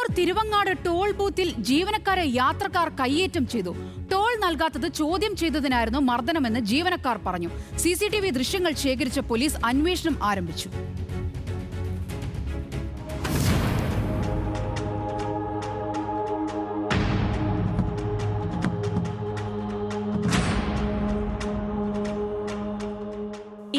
Kannur Thiruvangad toll ബൂത്തിൽ ജീവനക്കാരെ യാത്രക്കാർ കയ്യേറ്റം ചെയ്തു. ടോൾ നൽകാത്തത് ചോദ്യം ചെയ്തതിനായിരുന്നു മർദ്ദനമെന്ന് ജീവനക്കാർ പറഞ്ഞു. സി ദൃശ്യങ്ങൾ ശേഖരിച്ച പോലീസ് അന്വേഷണം ആരംഭിച്ചു.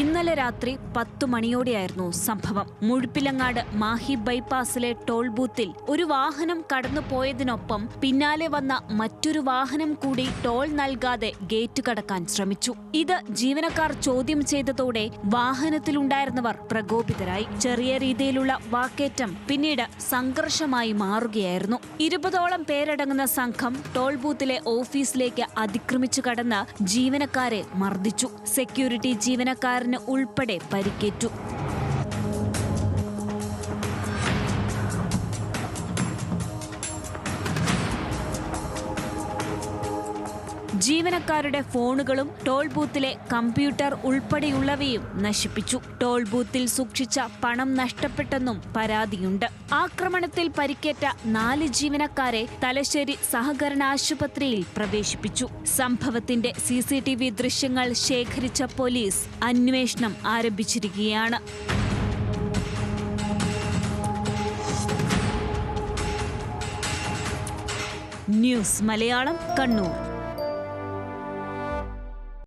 ഇന്നലെ രാത്രി പത്തു മണിയോടെയായിരുന്നു സംഭവം. മുഴുപ്പിലങ്ങാട് മാഹി ബൈപ്പാസിലെ ടോൾ ബൂത്തിൽ ഒരു വാഹനം കടന്നു പോയതിനൊപ്പം പിന്നാലെ വന്ന മറ്റൊരു വാഹനം കൂടി ടോൾ നൽകാതെ ഗേറ്റ് കടക്കാൻ ശ്രമിച്ചു. ഇത് ജീവനക്കാർ ചോദ്യം ചെയ്തതോടെ വാഹനത്തിലുണ്ടായിരുന്നവർ പ്രകോപിതരായി. ചെറിയ രീതിയിലുള്ള വാക്കേറ്റം പിന്നീട് സംഘർഷമായി മാറുകയായിരുന്നു. ഇരുപതോളം പേരടങ്ങുന്ന സംഘം ടോൾ ബൂത്തിലെ ഓഫീസിലേക്ക് അതിക്രമിച്ചു കടന്ന് ജീവനക്കാരെ മർദ്ദിച്ചു. സെക്യൂരിറ്റി ജീവനക്കാരന് ഉൾപ്പെടെ പരിക്കേറ്റു. ജീവനക്കാരുടെ ഫോണുകളും ടോൾ ബൂത്തിലെ കമ്പ്യൂട്ടർ ഉൾപ്പെടെയുള്ളവയും നശിപ്പിച്ചു. ടോൾ ബൂത്തിൽ സൂക്ഷിച്ച പണം നഷ്ടപ്പെട്ടെന്നും പരാതിയുണ്ട്. ആക്രമണത്തിൽ പരിക്കേറ്റ നാല് ജീവനക്കാരെ തലശ്ശേരി സഹകരണ ആശുപത്രിയിൽ പ്രവേശിപ്പിച്ചു. സംഭവത്തിന്റെ സി സി ടി വി ദൃശ്യങ്ങൾ ശേഖരിച്ച പോലീസ് അന്വേഷണം ആരംഭിച്ചിരിക്കുകയാണ്. ന്യൂസ് മലയാളം കണ്ണൂർ.